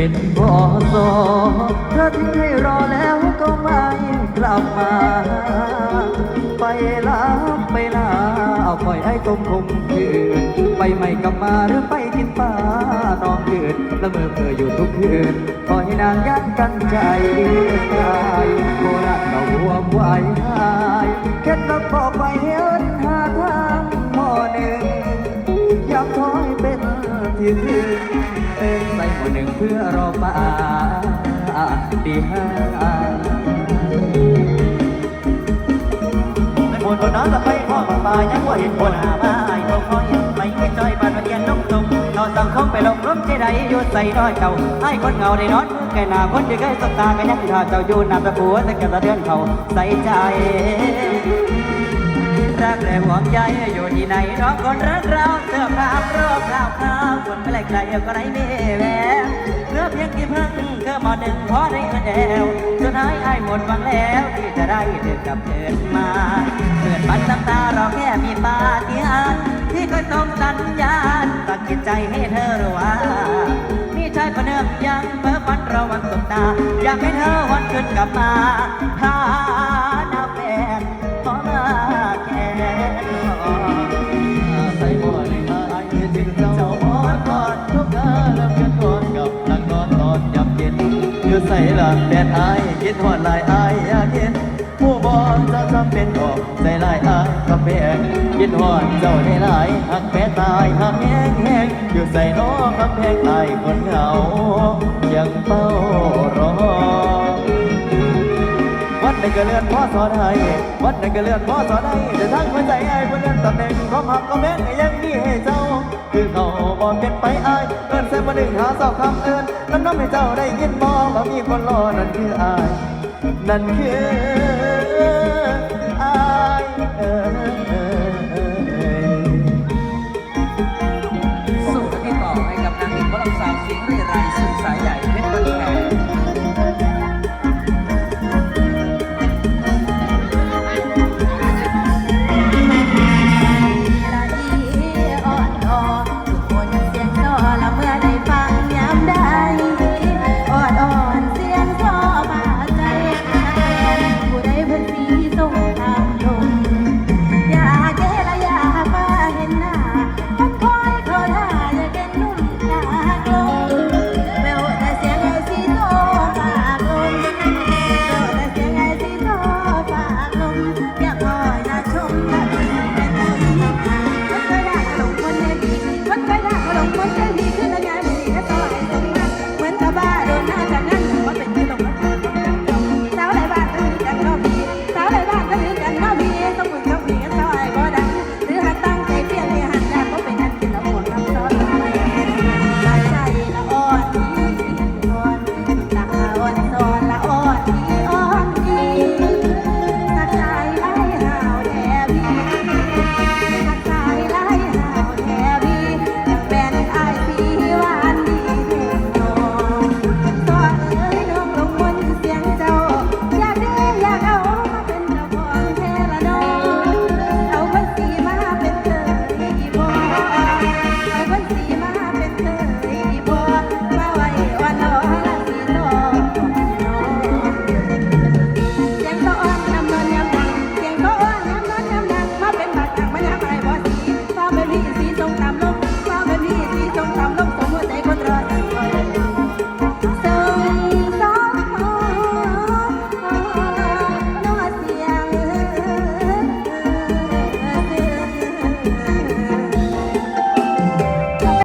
เป็นบ่อสอเธอทิ้งให้รอแล้วก็ไม่กลับมา ไปลาไปลาเอาปล่อยไอ้กมคมคืนไปไม่กลับมาหรือไปกินปลานองคืนละเมอเพื่ออยู่ทุกคืนขอยให้นางยักกันใจตาโคราชเราหัวไหวหายแค่ล้วบอกไปเฮินหาทางพ่อหนึ่งอยากถอยเป็นที่หนึ่ง หนึ่งเพื่อรอป่าตีห้าเป็นคนคนนั้นละไปพ่อมาตายังว่าเห็นคนหามาไอ้พวกเขายังไม่เห็นจอยปานวันเดียนน้องตรงนอนสังคมไปลงร่มใจใดอยู่ใส่น้อยเก่าไอ้คนเงาได้นอนมือแก่หน้าคนที่เคยสบตากันยังท่าเจ้าอยู่นำตะปัวแต่แกสะเดือนเขาใส่ใจ รักและห่วงใยอยู่ที่ไหนน้องคนรักเราเสื้อผ้าโรคข่าวข่าวคนไม่ไกลไกลก็ไรไม่แววเพื่อเพียงกี่พังก็มาหนึ่งพอได้เงินแอวสุดท้ายไอ้หมดหวังแล้วที่จะได้เดินกลับเดินมาเกิดปันน้ำตาเราแค่มีปาฏิหาริย์ที่เคยส่งสัญญาณตัดจิตใจให้เธอรู้ว่ามีชายคนหนึ่งยังเพ้อฝันเราวันสบตาอยากให้เธอวันขึ้นกลับมาหา ลังแดดอายคิดหอดลายอายอยากเห็นผู้บอลจะจำเป็นออกใจลายอายกับแพงคิดหอดเจ้าได้หลายหักแพ้ตายหักแห้งแห้งอยู่ใส่น้อกับแพงตายคนเหงายังเฝ้ารอวัดในกระเลือนพ่อสอนให้วัดในกระเลือนพ่อสอนให้แต่ทั้งหัวใจไอ้คนเลื่อนตำแหน่งความหักก็แม่นยังมีให้เจ้า คือเขาบอกเป็นไปอายเอินเส้นมาหนึ่งหาสอบคำเอินน้ำน้ำให้เจ้าได้ยินบ่ว่ามีคนรอนั่นคืออาย นั่นคืออายเอ้ยสู้กันที่ต่อให้กับนางเอกวลังสาวเสียงเรียรสุดสายใหญ่ 来下一个